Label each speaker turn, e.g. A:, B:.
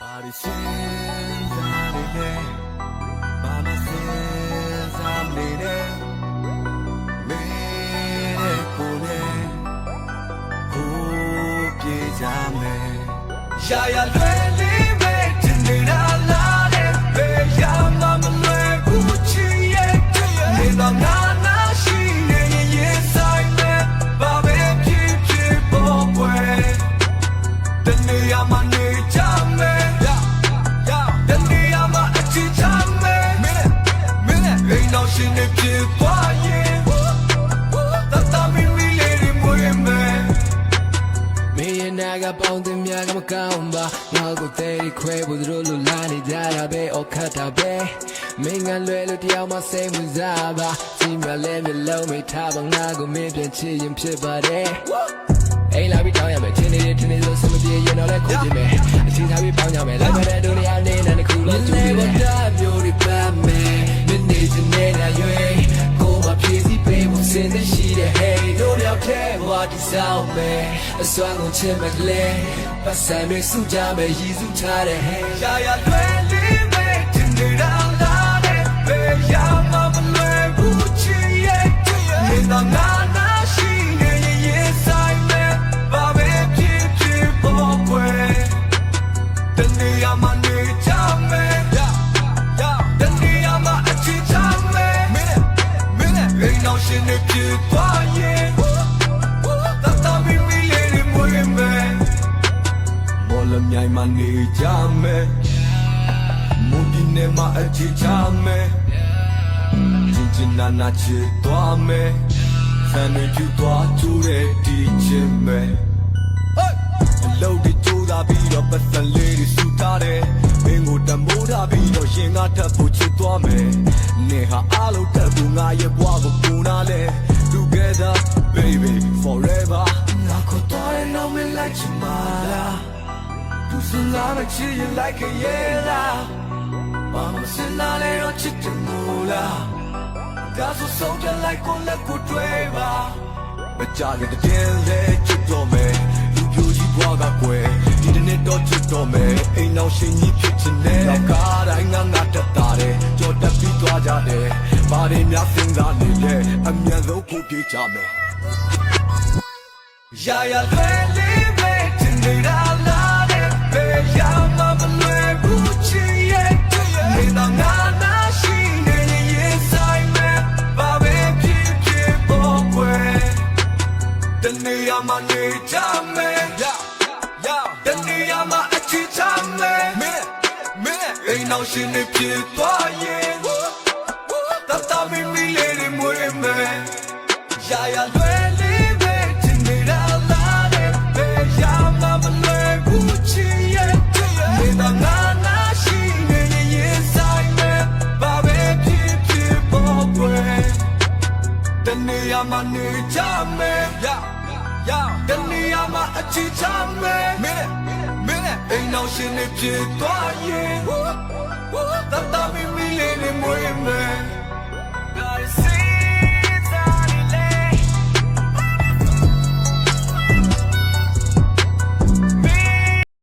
A: ဘာတွေစဉ်းစားနေလဲဘာမစဉ်းစားနေလဲမင်းရဲ့ကိုယ်နဲ့ကိုယ်ပြေကြမယ်ရာရာလွယ်လေးပဲတင်နေတာလားတဲ့ဘယ်ရာမှမလွယ်ဘူးချစ်ရဲ့နေတော့ငါနာရှိနေရင်ရင်ဆိုင်မဲ့ဘာပဲဖြစ်ဖြစ်ပေါ်ွယ်တနေရာမှာ င်းရဲ့နာ
B: ကပေါင်းတင်များကမကောင်းပါငါကိုတဲရီခွဲဖို့သူတို့လိုလာနေကြတာပဲအော်ခတ်တာပဲမင်းကလွယ်လို့တယောက်မှစိတ်ဝင်စားပါစီမလဲမျိုးလုံးမိထားပါငါကိုမင်းပြန်ချစ်ရင်ဖြစ်ပါတယ်အိမ်လာပြီးတောင်းရမယ်ချင်းနေတဲ့ချင်းနေလို့စမပြေရင်တော့လည်းခုကြည့်မယ်အစီထားပြီးပေါင်းကြမယ်လိုက်မတဲ့ဒု တို့ရောက်တဲ့ဘဝဒီဆောင်မယ်အစွမ်းကုန်ချင်မဲ့လေပတ်စံတွေစုကြမယ်ရည်စုထားတဲ့ hey
A: ရာရာလွယ်လေးပဲတင်နေတာလားတဲ့ဘယ်ရာမှမလွယ်ဘူးချစ်ရဲ့နေတော့ငါနာရှိနေရင်ရင်ဆိုင်မဲ့ဘာပဲဖြစ်ဖြစ်ပေါ်ွယ်တနေရာမှာနေကြမယ်တနေရာမှာအချစ်ချမယ်မင်းမင်းအိမ်တော်ရှင်နေဖြစ်သွားရင် လမြိုင်မှာနေကြမယ်မုန်ဒီနေမှာအချစ်ချမယ်ချင်းချင်းနာနာချစ်သွားမယ်ဆန်တွေပြူသွားကျိုးတဲ့ဒီချင်းမယ်အလုပ်တွေကြိုးစားပြီးတော့ပတ်စံလေးတွေစုထားတယ်မင်းကိုတမိုးထားပြီးတော့ရှင်ကထပ်ဖို့ချစ်သွားမယ်နေဟာအားလုံးတက်ဖို့ငါရဲ့ဘဝကိုပူနာလဲ Together baby forever ငါကိုတော့ရအောင်မလိုက်ချင်ပါလား Tu sola ci you like a yela Mama sin la le ro chi te mula Da so so te like con la ku twe ba Ba ja ge de den le chi to me Lu pyo ji bwa ga kwe Di de ne do chi to me Ai naw shin ji phit chin ne Naw ka dai nga nga tat ta de Jo tat pi twa ja de Ba de mya sin sa ne le A myan son ku pi ja me ရာရာလွယ်လေးပဲတင်နေတာလားတဲ့ဘယ် ရာမှမလွယ်ဘူးချစ်ရဲ့နေတော့ငါနာရှိနေရင်ရင်ဆိုင်မဲ့ဘာပဲဖြစ်ဖြစ်ပေါ်ွယ်တနေရာမှာနေကြမယ်တနေရာမှာအချစ်ချမယ်မင်းမင်းအိမ်အောင်ရှင်နေဖြစ်သွားရင်တတမီမီလေးတွေမွေးမယ်ရာရာလွယ်လေး မှာနေကြမယ်ရရတနေရာမှာအချီချမယ်မင်းနဲ့မင်းနဲ့အိမ်အောင်ရှင်နေပြေသွားရင်တတမီမီလေးနေမွေးမယ်